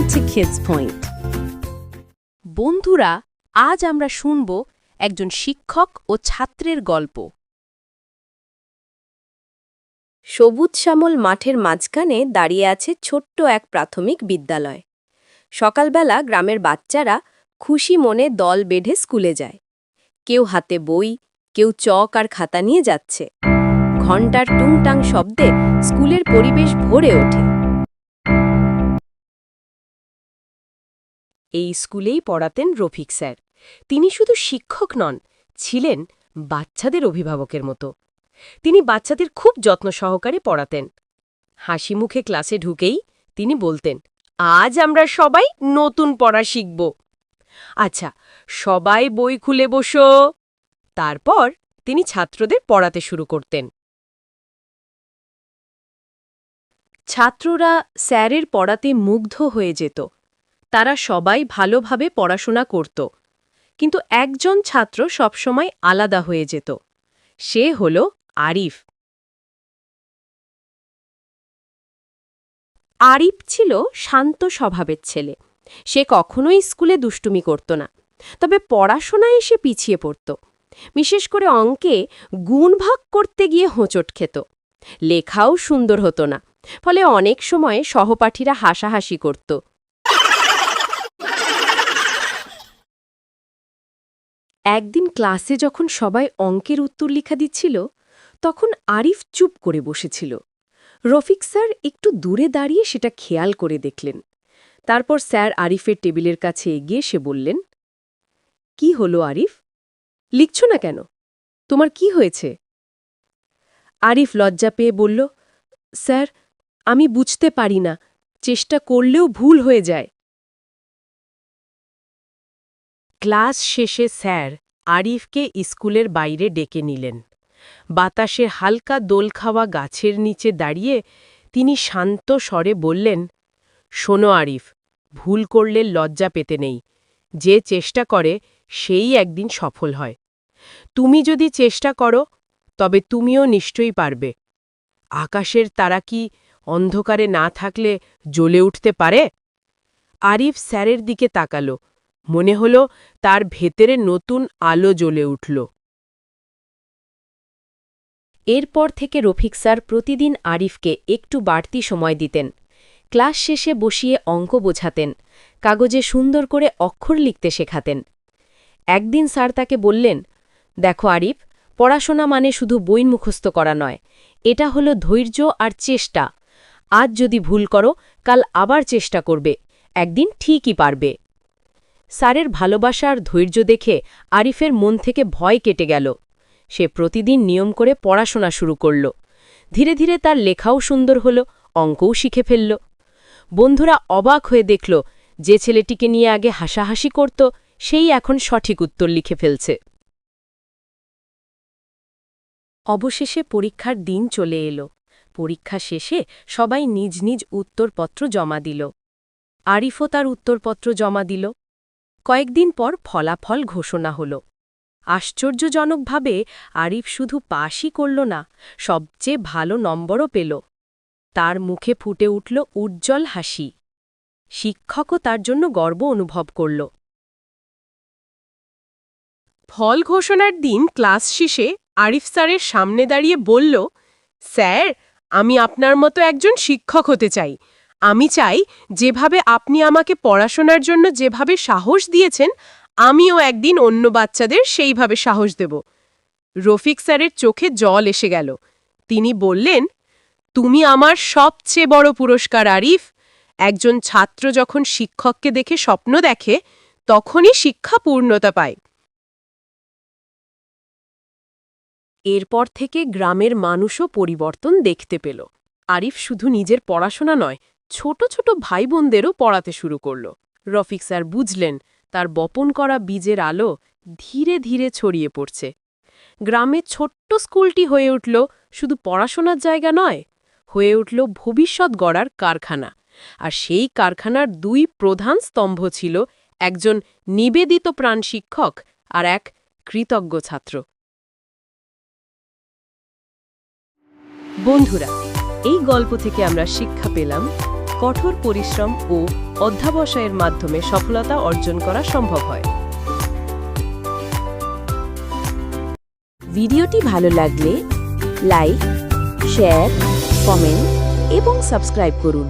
to Kids Point. বন্ধুরা, আজ আমরা শুনব একজন শিক্ষক ও ছাত্রের গল্প। সবুজ শ্যামল মাঠের মাঝখানে দাঁড়িয়ে আছে ছোট্ট এক প্রাথমিক বিদ্যালয়। সকালবেলা গ্রামের বাচ্চারা খুশি মনে দল বেঁধে স্কুলে যায়। কেউ হাতে বই, কেউ চক আর খাতা নিয়ে যাচ্ছে। ঘণ্টার টুংটাং শব্দে স্কুলের পরিবেশ ভরে ওঠে। এই স্কুলেই পড়াতেন রফিক স্যার। তিনি শুধু শিক্ষক নন, ছিলেন বাচ্চাদের অভিভাবকের মতো। তিনি বাচ্চাদের খুব যত্ন সহকারে পড়াতেন। হাসি মুখে ক্লাসে ঢুকেই তিনি বলতেন, আজ আমরা সবাই নতুন পড়া শিখব। আচ্ছা সবাই বই খুলে বসো। তারপর তিনি ছাত্রদের পড়াতে শুরু করতেন। ছাত্ররা স্যারের পড়াতে মুগ্ধ হয়ে যেত। তারা সবাই ভালোভাবে পড়াশোনা করত। কিন্তু একজন ছাত্র সবসময় আলাদা হয়ে যেত। সে হল আরিফ। আরিফ ছিল শান্ত স্বভাবের ছেলে। সে কখনোই স্কুলে দুষ্টুমি করত না। তবে পড়াশোনায় সে পিছিয়ে পড়ত। বিশেষ করে অঙ্কে গুণভাগ করতে গিয়ে হোঁচট খেত। লেখাও সুন্দর হতো না। ফলে অনেক সময় সহপাঠীরা হাসাহাসি করত। একদিন ক্লাসে যখন সবাই অঙ্কের উত্তর লেখা দিচ্ছিল, তখন আরিফ চুপ করে বসেছিল। রফিক স্যার একটু দূরে দাঁড়িয়ে সেটা খেয়াল করে দেখলেন। তারপর স্যার আরিফের টেবিলের কাছে এগিয়ে সে বললেন, কি হলো আরিফ? লিখছ না কেন? তোমার কি হয়েছে? আরিফ লজ্জা পেয়ে বলল, স্যার, আমি বুঝতে পারি না। চেষ্টা করলেও ভুল হয়ে যায়। ক্লাস শেষে স্যার আরিফকে স্কুলের বাইরে ডেকে নিলেন। বাতাসে হালকা দোল খাওয়া গাছের নিচে দাঁড়িয়ে তিনি শান্ত স্বরে বললেন, শোনো আরিফ, ভুল করলে লজ্জা পেতে নেই। যে চেষ্টা করে, সেই একদিন সফল হয়। তুমি যদি চেষ্টা করো, তবে তুমিও নিশ্চয়ই পারবে। আকাশের তারা কি অন্ধকারে না থাকলে জ্বলে উঠতে পারে? আরিফ স্যারের দিকে তাকালো। মনে হল তার ভেতরে নতুন আলো জ্বলে উঠল। এরপর থেকে রফিক স্যার প্রতিদিন আরিফকে একটু বাড়তি সময় দিতেন। ক্লাস শেষে বসিয়ে অঙ্ক বোঝাতেন, কাগজে সুন্দর করে অক্ষর লিখতে শেখাতেন। একদিন স্যার তাকে বললেন, দেখো আরিফ, পড়াশোনা মানে শুধু বই মুখস্থ করা নয়, এটা হলো ধৈর্য আর চেষ্টা। আজ যদি ভুল করো, কাল আবার চেষ্টা করবে, একদিন ঠিকই পারবে। স্যারের ভালোবাসা আর ধৈর্য দেখে আরিফের মন থেকে ভয় কেটে গেল। সে প্রতিদিন নিয়ম করে পড়াশোনা শুরু করল। ধীরে ধীরে তার লেখাও সুন্দর হল, অঙ্কও শিখে ফেলল। বন্ধুরা অবাক হয়ে দেখল, যে ছেলেটিকে নিয়ে আগে হাসাহাসি করত, সেই এখন সঠিক উত্তর লিখে ফেলছে। অবশেষে পরীক্ষার দিন চলে এলো। পরীক্ষা শেষে সবাই নিজ নিজ উত্তরপত্র জমা দিল। আরিফও তার উত্তরপত্র জমা দিল। কয়েকদিন পর ফলাফল ঘোষণা হল। আশ্চর্যজনকভাবে আরিফ শুধু পাশই করল না, সবচেয়ে ভালো নম্বরও পেল। তার মুখে ফুটে উঠল উজ্জ্বল হাসি। শিক্ষকও তার জন্য গর্ব অনুভব করল। ফল ঘোষণার দিন ক্লাস শেষে আরিফ স্যারের সামনে দাঁড়িয়ে বলল, স্যার, আমি আপনার মতো একজন শিক্ষক হতে চাই। আমি চাই যেভাবে আপনি আমাকে পড়াশোনার জন্য যেভাবে সাহস দিয়েছেন, আমিও একদিন অন্য বাচ্চাদের সেইভাবে সাহস দেব। রফিক স্যারের চোখে জল এসে গেল। তিনি বললেন, তুমি আমার সবচেয়ে বড় পুরস্কার, আরিফ। একজন ছাত্র যখন শিক্ষককে দেখে স্বপ্ন দেখে, তখনই শিক্ষা পূর্ণতা পায়। এরপর থেকে গ্রামের মানুষও পরিবর্তন দেখতে পেল। আরিফ শুধু নিজের পড়াশোনা নয় ছোট ছোট ভাই বোনদেরও পড়াতে শুরু করল। রফিক স্যার বুঝলেন, তার বপন করা বীজের আলো ধীরে ধীরে ছড়িয়ে পড়ছে। গ্রামের ছোট্ট স্কুলটি হয়ে উঠল শুধু পড়াশোনার জায়গা নয়, হয়ে উঠল ভবিষ্যৎ গড়ার কারখানা। আর সেই কারখানার দুই প্রধান স্তম্ভ ছিল একজন নিবেদিত প্রাণ শিক্ষক আর এক কৃতজ্ঞ ছাত্র। বন্ধুরা, এই গল্প থেকে আমরা শিক্ষা পেলাম কঠোর পরিশ্রম ও অধ্যাবসায়ের মাধ্যমে সফলতা অর্জন করা সম্ভব হয়। ভিডিওটি ভালো লাগলে লাইক, শেয়ার, কমেন্ট এবং সাবস্ক্রাইব করুন।